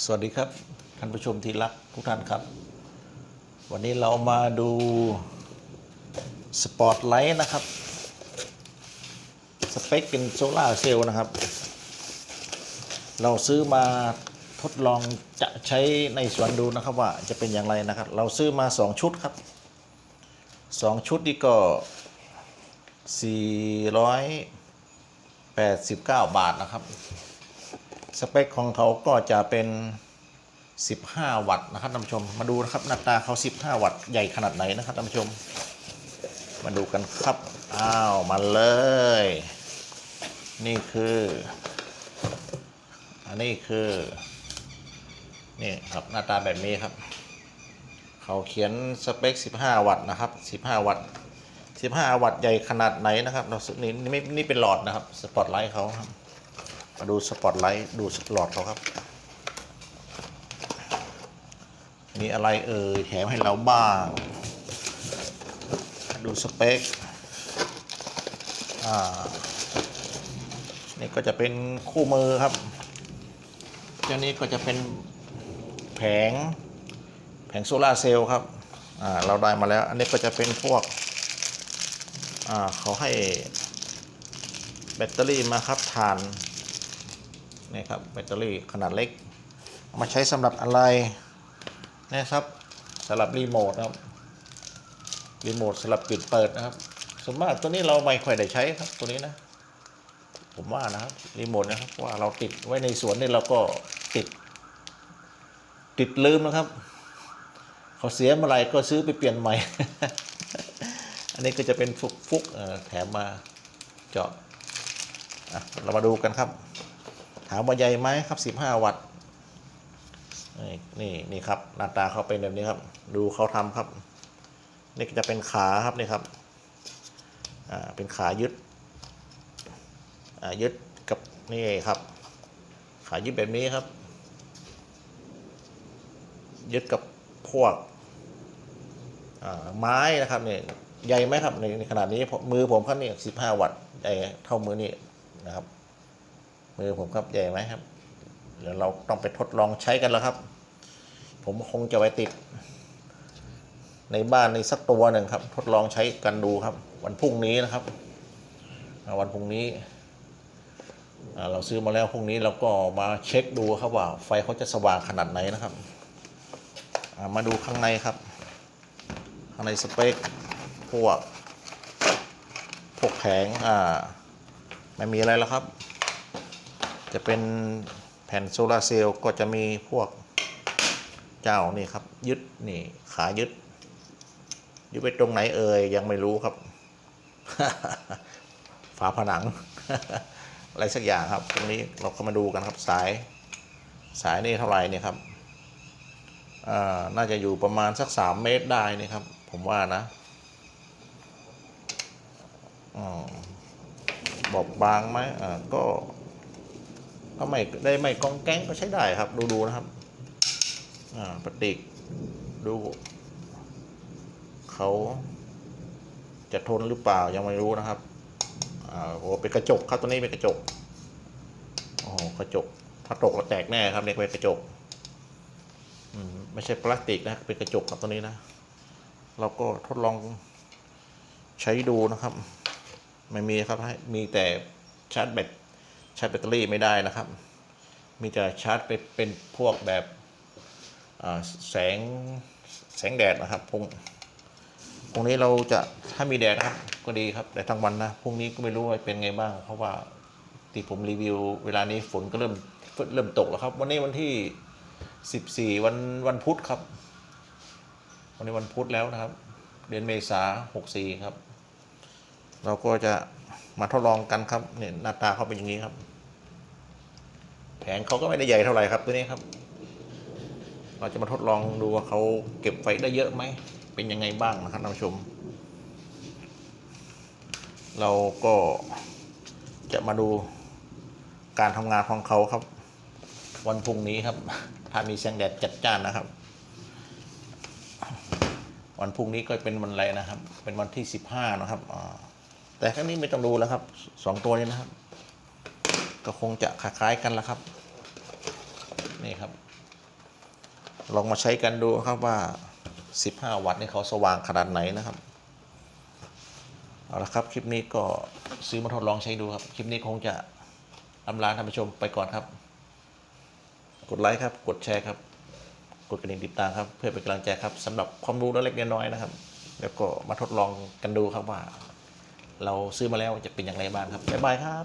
สวัสดีครับท่านผู้ชมที่รักทุกท่านครับ วันนี้เรามาดูสปอตไลท์นะครับ สเปคเป็นโซลาเซลล์นะครับ เราซื้อมาทดลองจะใช้ในสวนดูนะครับว่าจะเป็นอย่างไรนะครับ เราซื้อมา 2 ชุดครับ 2 ชุดนี่ก็ 489 บาทนะครับ สเปคของเขาก็จะเป็น 15 วัตต์นะครับท่านผู้ชม มาดูนะครับหน้าตาเขา 15 วัตต์ใหญ่ขนาดไหนนะครับท่านผู้ชม มาดูกันครับ อ้าว มาเลย นี่คือ อันนี้คือ นี่ครับหน้าตาแบบนี้ครับ เขาเขียนสเปค 15 วัตต์นะครับ 15 วัตต์15 วัตต์ใหญ่ขนาดไหนนะครับเราซื้อนี่นี่ไม่นี่เป็นหลอดนะครับ สปอตไลท์เขาครับ มาดูสปอตไลท์ดูสหลอดเขาครับ มีอะไรเอ่ยแถมให้เราบ้าง ดูสเปค อ่า นี่ก็จะเป็นคู่มือครับเจ้านี้ก็จะเป็นแผง แผงโซลาเซลล์ครับ อ่า เราได้มาแล้ว อันนี้ก็จะเป็นพวก อ่า เขาให้แบตเตอรี่มาครับทาน นี่ครับแบตเตอรี่ขนาดเล็กเอามาใช้สำหรับอะไรนะครับสำหรับรีโมทนะครับรีโมทสำหรับปิดเปิดนะครับส่วนมากตัวนี้เราไม่ค่อยได้ใช้ครับตัวนี้นะผมว่านะครับรีโมทนะครับว่าเราติดไว้ในสวนนี่เราก็ติด ติดลืมนะครับเขาเสียเมื่อไหร่ก็ซื้อไปเปลี่ยนใหม่ อันนี้ก็จะเป็นฟุกฟุกแถมมาเจาะเรามาดูกันครับ ถามว่าใหญ่ไหมครับ 15 วัตต์นี่นี่นี่ครับหน้าตาเขาเป็นแบบนี้ครับ ดูเขาทำครับ นี่ก็จะเป็นขาครับนี่ครับอ่าเป็นขายึดอ่ายึดกับนี่ครับ ขายึดแบบนี้ครับ ยึดกับพวกไม้นะครับเนี่ยใหญ่ไหมครับในขนาดนี้มมือผมครับนี่15วัตต์ใหญ่เท่ามือนี่นะครับ มือผมครับใหญ่ไหมครับ เดี๋ยวเราต้องไปทดลองใช้กันแล้วครับ ผมคงจะไปติด ในบ้านในสักตัวหนึ่งครับ ทดลองใช้กันดูครับ วันพรุ่งนี้นะครับวันพรุ่งนี้เราซื้อมาแล้วพรุ่งนี้เราก็มาเช็คดูครับว่า ไฟเขาจะสว่างขนาดไหนนะครับมาดูข้างในครับ ข้างในสเปคพวกพวกแผงอ่าไม่มีอะไรแล้วครับ จะเป็นแผ่นโซลาร์เซลล์ก็จะมีพวกเจ้านี่ครับ ยึดนี่ขายึดยึดไปตรงไหนเอ่ยยังไม่รู้ครับ ฝาผนัง อะไรสักอย่างครับ ตรงนี้เราเข้ามาดูกันครับสายสายนี่เท่าไหร่เนี่ยครับน่าจะอยู่ประมาณสักสามเมตรได้นี่ครับ ผมว่านะบอกบางไหมอ่าก็ ก็ไม่ได้ไม่กองแก๊งก็ใช้ได้ครับ ดูดูนะครับ อ่าปฏิกดูเขาจะทนหรือเปล่ายังไม่รู้นะครับอ่าโอ้เป็นกระจกครับตัวนี้เป็นกระจกโอ้โหกระจก ถ้าตกแล้วแตกแน่ครับเนี่ยเป็นกระจกอืมไม่ใช่พลาสติกนะเป็นกระจกครับตัวนี้นะเราก็ทดลองใช้ดูนะครับ ไม่มีครับให้มีแต่ชาร์จแบต ชาร์จแบตเตอรี่ไม่ได้นะครับ มีแต่ชาร์จเป็นเป็นพวกแบบแสงแสงแดดนะครับพรุ่งพรุ่งนี้เราจะถ้ามีแดดครับก็ดีครับแต่ทั้งวันนะพรุ่งนี้ก็ไม่รู้ว่าเป็นไงบ้าง เพราะว่าที่ผมรีวิว เวลานี้ฝนก็เริ่มเริ่มตกแล้วครับ วันนี้วันที่ 14 วันวันพุธครับ วันนี้วันพุธแล้วนะครับ เดือนเมษา64 ครับ เราก็จะ มาทดลองกันครับเนี่ยหน้าตาเขาเป็นอย่างนี้ครับ แผงเขาก็ไม่ได้ใหญ่เท่าไหร่ครับตัวนี้ครับ เราจะมาทดลองดูว่าเขาเก็บไฟได้เยอะไหม เป็นยังไงบ้างนะครับท่านผู้ชม เราก็จะมาดูการทำงานของเขาครับ วันพรุ่งนี้ครับ ถ้ามีแสงแดดจัดจ้านนะครับ วันพรุ่งนี้ก็เป็นวันอะไรนะครับ เป็นวันที่สิบห้านะครับอ่า แต่ครั้งนี้ไม่ต้องดูแล้วครับสองตัวนี้นะครับ ก็คงจะคล้ายๆกันแล้วครับ นี่ครับ ลองมาใช้กันดูครับว่า 15 วัตต์นี่เขาสว่างขนาดไหนนะครับเอาละครับ คลิปนี้ก็ซื้อมาทดลองใช้ดูครับ คลิปนี้คงจะอำลาท่านผู้ชมไปก่อนครับ กดไลค์ครับ กดแชร์ครับ กดกระดิ่งติดตามครับ เพื่อเป็นกำลังใจครับสำหรับความรู้เล็กๆน้อยๆนะครับ แล้วก็มาทดลองกันดูครับว่า เราซื้อมาแล้วจะเป็นอย่างไรบ้างครับบ๊ายบายครับ